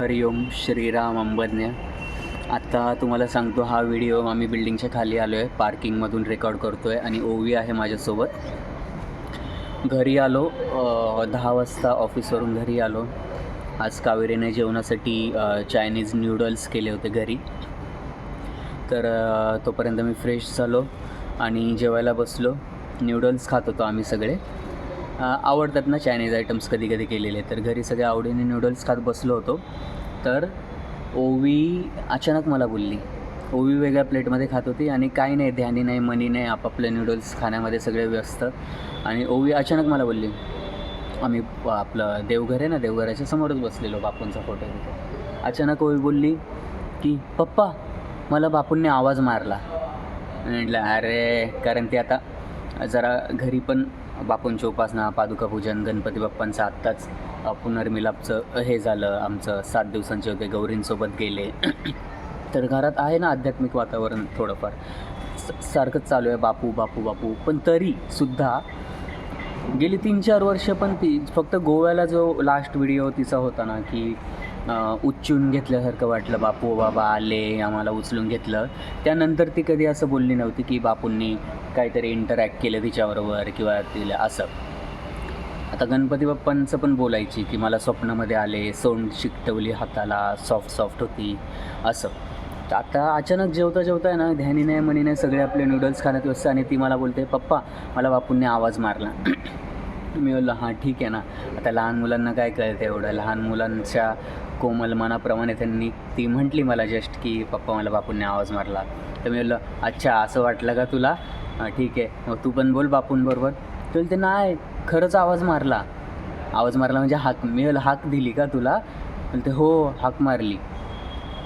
हरिओम श्रीराम अंबज्ञ. आत्ता तुम्हाला सांगतो हा व्हिडिओ आम्ही बिल्डिंगच्या खाली आलो आहे पार्किंगमधून रेकॉर्ड करतो आहे आणि ओवी आहे माझ्यासोबत. घरी आलो दहा वाजता ऑफिसवरून घरी आलो. आज कावेरीने जेवणासाठी चायनीज न्यूडल्स केले होते घरी. तर तोपर्यंत मी फ्रेश झालो आणि जेवायला बसलो. न्यूडल्स खात होतो आम्ही सगळे. आवडतात ना चायनीज आयटम्स कधी कधी केलेले. तर घरी सगळे आवडीने नूडल्स खात बसलो होतो. तर ओवी अचानक मला बोलली. ओवी वेगळ्या प्लेटमध्ये खात होती आणि काही नाही ध्यानी नाही मनी नाही आपापले नूडल्स खाण्यामध्ये सगळे व्यस्त. आणि ओवी अचानक मला बोलली आम्ही प- आपलं देवघर आहे ना देवघराच्या समोरच बसलेलो बापूंचा फोटो तिथे. अचानक ओवी बोलली की पप्पा मला बापूंनी आवाज मारला. म्हटलं अरे कारण ते आता जरा घरी पण बापूंची उपासना पादुका पूजन गणपती बाप्पांचं आत्ताच पुनर्मिलापचं हे झालं. आमचं सात दिवसांचे होते गौरींसोबत गेले. तर घरात आहे ना आध्यात्मिक वातावरण थोडंफार. स- सारखंच चालू आहे बापू बापू बापू. पण तरी सुद्धा गेली तीन चार वर्ष पण ती फक्त गोव्याला जो लास्ट व्हिडिओ तिचा होता ना की उच्चून घेतल्यासारखं वाटलं बापू बाबा आले आम्हाला उचलून घेतलं. त्यानंतर ती कधी असं बोलली नव्हती की बापूंनी काहीतरी इंटरॅक्ट केलं तिच्याबरोबर किंवा तिला असं. आता गणपती बाप्पांचं पण बोलायची की मला स्वप्नामध्ये आले सोंड शिकटवली हाताला सॉफ्ट सॉफ्ट होती असं. तर आता अचानक जेवता जेवता आहे ना ध्यानी नाही म्हणी नाही सगळे आपले नूडल्स खाण्यात व्यस्त आणि ती मला बोलते पप्पा मला बापूंनी आवाज मारला. मी बोललो हां ठीक आहे ना. आता लहान मुलांना काय कळतं एवढं? लहान मुलांच्या कोमल मनाप्रमाणे त्यांनी ती म्हटली मला जस्ट की पप्पा मला बापूंनी आवाज मारला. तर मी बोललो अच्छा असं वाटलं का तुला? ठीक आहे. मग तू पण बोल बापूंबरोबर तर ते नाही खरंच आवाज मारला. आवाज मारला म्हणजे हाक मी हाक दिली का तुला? ते हो हाक मारली.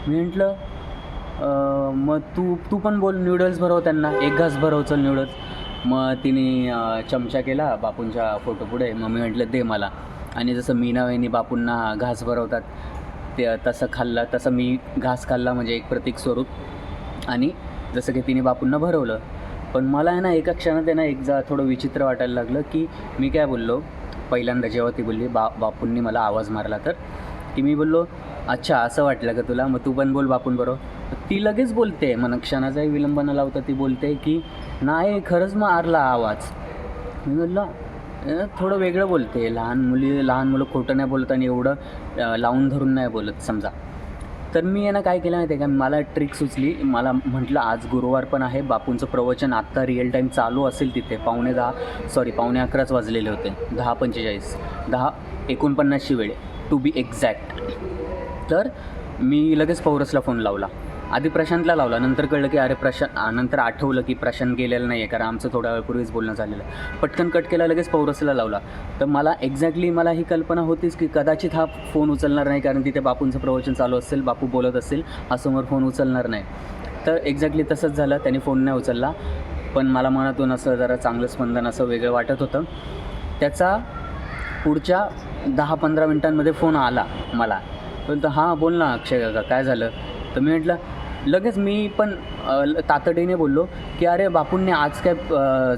मी म्हटलं मग तू तू पण बोल न्यूडल्स भरव त्यांना एक घास भरव चल न्यूडल्स मग तिने चमचा केला बापूंच्या फोटो पुढे. मग मी म्हटलं दे मला. आणि जसं मीना वहिनी बापूंना घास भरवतात ते तसं खाल्लं तसं मी घास खाल्ला म्हणजे एक प्रतीक स्वरूप. आणि जसं की तिने बापूंना भरवलं. पण मला आहे ना एका क्षणात आहे ना एक जा थोडं विचित्र वाटायला लागलं की मी काय बोललो? पहिल्यांदा जेव्हा ती बोलली बा बापूंनी मला आवाज मारला तर? की मी बोललो अच्छा असं वाटलं का तुला? मग तू पण बोल बापून बरोबर ती लगेच बोलते मग क्षणाचाही विलंब न लावता ती बोलते की नाही खरंच मग मारला आवाज. मी बोललो थोडं वेगळं बोलते. लहान मुली लहान मुलं खोटं नाही बोलत आणि एवढं लावून धरून नाही बोलत समजा. तर मी यानं काय केलं माहिती आहे का? मला ट्रिक सुचली. मला म्हटलं आज गुरुवार पण आहे. बापूंचं प्रवचन आत्ता रिअल टाईम चालू असेल तिथे. पावणे दहा सॉरी पावणे अकराच वाजलेले होते. दहा पंचेचाळीस दहा एकोणपन्नासची वेळ. टू बी एक्झॅक्ट तर मी लगेच पौरसला फोन लावला. आधी प्रशांतला लावला. नंतर कळलं की अरे प्रशांत नंतर आठवलं की प्रशांत गेलेलं नाही आहे कारण आमचं थोड्या वेळपूर्वीच बोलणं झालेलं आहे. पटकन कट केला लगेच पौरसला लावला. तर मला एक्झॅक्टली मला ही कल्पना होतीच की कदाचित हा फोन उचलणार नाही कारण तिथे बापूंचं प्रवचन चालू असेल बापू बोलत असेल हा समोर फोन उचलणार नाही. तर एक्झॅक्टली तसंच झालं त्याने फोन नाही उचलला. पण मला मनातून असं जरा चांगलं स्पंदन असं वेगळं वाटत होतं. त्याचा पुढच्या दहा पंधरा मिनटांमध्ये फोन आला मला. बोलतो हां बोल ना अक्षय काका काय झालं? तर मी म्हटलं लगेच मी पण ल- तातडीने बोललो की अरे बापूंनी आज काय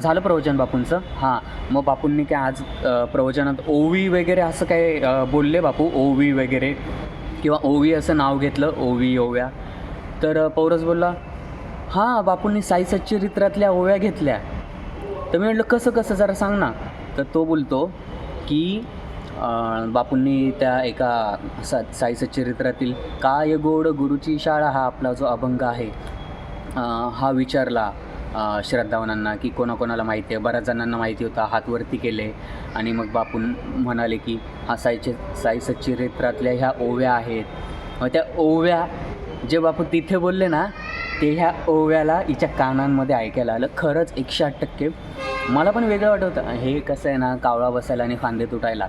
झालं प्रवचन बापूंचं? हां. मग बापूंनी काय आज प्रवचनात ओवी वगैरे असं काय बोलले बापू? ओवी वगैरे किंवा ओवी असं नाव घेतलं ओवी ओव्या. तर पौरस बोलला हां बापूंनी साई सच्चरित्रातल्या ओव्या घेतल्या. तर मी म्हटलं कसं कसं? जरा सांग ना. तर तो बोलतो की बापूंनी त्या एका सा साई सच्चरित्रातील काय गोड गुरुची शाळा हा आपला जो अभंग आहे हा विचारला श्रद्धावनांना की कोणाकोणाला माहिती आहे? बऱ्याच जणांना माहिती होता हातवरती केले आणि मग बापून म्हणाले की हा साईचे साई सच्चरित्रातल्या ह्या ओव्या आहेत. मग त्या ओव्या जे बापू तिथे बोलले ना ते ह्या ओव्याला हिच्या कानांमध्ये ऐकायला आलं. खरंच एकशे आठ टक्के. मला पण वेगळं वाटत होतं. हे कसं आहे ना कावळा बसायला आणि फांदे तुटायला.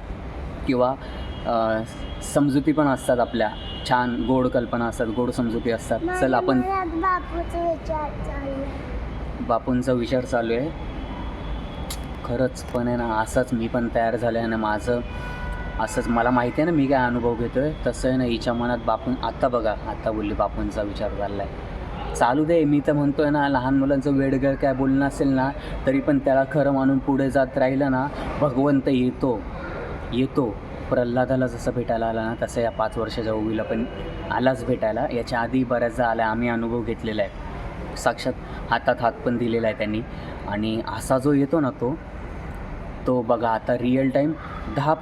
किंवा समजुती पण असतात आपल्या. छान गोड कल्पना असतात गोड समजुती असतात. चल आपण बापूचा विचार चालू आहे. खरंच पण आहे ना असंच मी पण तयार झालो आहे ना माझं असंच मला माहिती आहे ना मी काय अनुभव घेतो आहे तसं आहे ना हिच्या मनात बापून आत्ता बघा आत्ता बोलली बापूंचा विचार चालला आहे चालू दे मी तर म्हणतो आहे ना लहान मुलांचं वेडगळ काय बोलणं असेल ना तरी पण त्याला खरं मानून पुढे जात राहिलं ना भगवंत येतो. येतो. प्रल्हादाला जसं भेटायला आला ना तसं या पाच वर्षाच्या ओवीला पण आलाच भेटायला. याच्या आधी बऱ्याचदा आला आम्ही अनुभव घेतलेला आहे. साक्षात हातात हात पण दिलेला आहे त्यांनी. आणि असा जो येतो ना तो तो बघा आता रिअल टाईम दहा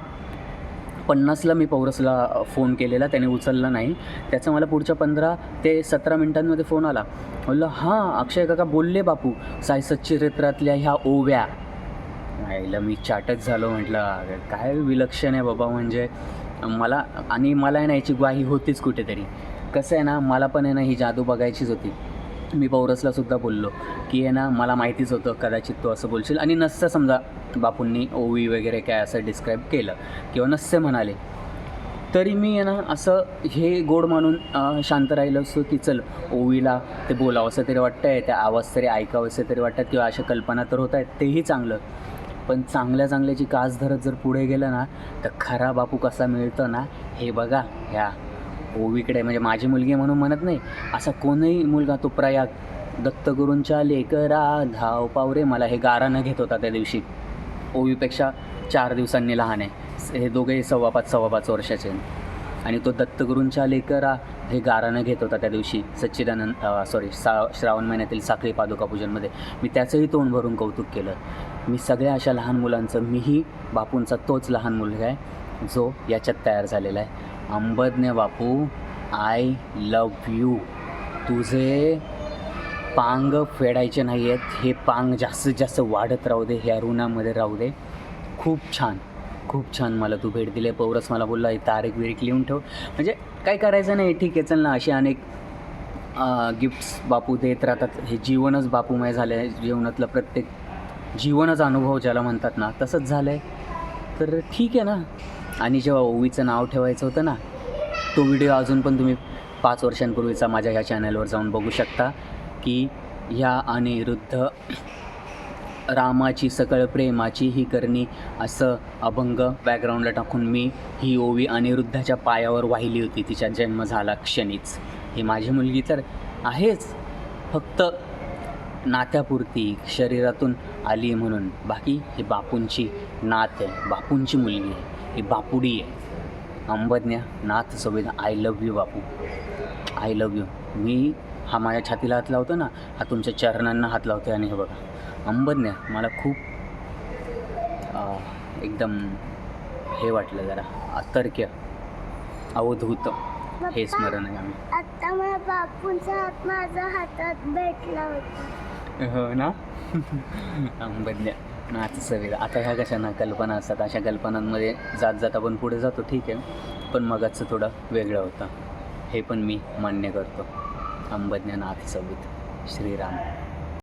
पन्नासला मी पौरसला फोन केलेला त्याने उचलला नाही. त्याचा मला पुढच्या पंधरा ते सतरा मिनटांमध्ये फोन आला. म्हणलं हां अक्षय काका बोलले बापू साई चरित्रातल्या ह्या ओव्या. आईला मी चाटच झालो म्हटलं काय विलक्षण आहे बाबा म्हणजे मला आणि मला आहे ना याची ग्वाही होतीच कुठेतरी. कसं आहे ना मला पण आहे ना ही जादू बघायचीच होती. मी पौरसला सुद्धा बोललो की आहे ना मला माहितीच होतं कदाचित तो असं बोलशील. आणि नसतं समजा बापूंनी ओवी वगैरे काय असं डिस्क्राईब केलं किंवा नसते म्हणाले. तरी मी आहे ना असं हे गोड मानून शांत राहिलं असतो की चल ओवीला ते बोलावं. असं तरी वाटतं आहे त्या आवाज तरी ऐकावं असं तरी वाटतात किंवा अशा कल्पना तर होत आहेत तेही चांगलं. पण चांगल्या चांगल्याची कास धरत जर पुढे गेलं ना तर खरा बापू कसा मिळतो ना हे बघा ह्या ओवीकडे. म्हणजे माझी मुलगी म्हणून म्हणत नाही. असा कोणही मुलगा तो प्रयाग दत्तगुरूंच्या लेकरा धाव पावरे मला हे गारानं घेत होता त्या दिवशी. ओवीपेक्षा चार दिवसांनी लहान आहे. हे दोघेही सव्वा पाच सव्वा पाच वर्षाचे आणि तो दत्तगुरूंच्या लेकरा हे गारानं घेत होता त्या दिवशी सच्चिदानंद सॉरी सा श्रावण महिन्यातील साखळी पादुका पूजनमध्ये. मी त्याचंही तोंड भरून कौतुक केलं. मी सगळ्या अशा लहान मुलांचं मीही बापूंचा तोच लहान मुलगा आहे जो याच्यात तयार झालेला आहे. Ambadnya Bapu I love you तुझे पांग फेडायचे नाही आहेत हे पांग जास्तीत जास्त वाढत राहू दे ह्या ऋणामध्ये राहू दे. खूप छान. खूप छान मला तू भेट दिली पौरस मला बोलला तारीख विरीख लिहून ठेव. म्हणजे काय करायचं नाही ठीक आहे चल ना असे अनेक गिफ्ट्स बापू देत राहतात. हे जीवनच बापूमय झालं आहे जीवनातलं प्रत्येक जीवनच अनुभव ज्याला म्हणतात ना तसंच झालं आहे तर ठीक आहे ना. आणि जेव्हा ओवीचं नाव ठेवायचं होतं ना तो व्हिडिओ अजून पण तुम्ही पाच वर्षांपूर्वीचा माझ्या ह्या चॅनलवर जाऊन बघू शकता की ह्या अनिरुद्ध रामाची सकळ प्रेमाची ही करणी असं अभंग बॅकग्राऊंडला टाकून मी ही ओवी अनिरुद्धाच्या पायावर वाहिली होती. तिचा जन्म झाला क्षणीच. ही माझी मुलगी तर आहेच. फक्त नात्यापुरती शरीरातून आली म्हणून. बाकी ही बापूंची नात आहे. बापूंची मुलगी आहे. ही बापुडी आहे. अंबज्ञा नाथ सोबत I love you Bapu. I love you मी हा माझ्या छातीला हात लावतो ना हा तुमच्या चरणांना हात लावतो आणि हे बघा. अंबज्ञा मला खूप एकदम हे वाटलं जरा. अतर्क्य अवधूत. हे स्मरण आहे आम्ही. आता मला बापूंचा हात माझ्या हातात भेटला होता. हो ना? अंबज्ञ नाच सविधा आता ह्या कशा ना कल्पना असतात? अशा कल्पनांमध्ये जात जात आपण पुढे जातो ठीक आहे. पण मगाचं थोडं वेगळं होतं. हे पण मी मान्य करतो. अंबज्ञ नाथ सवित श्रीराम.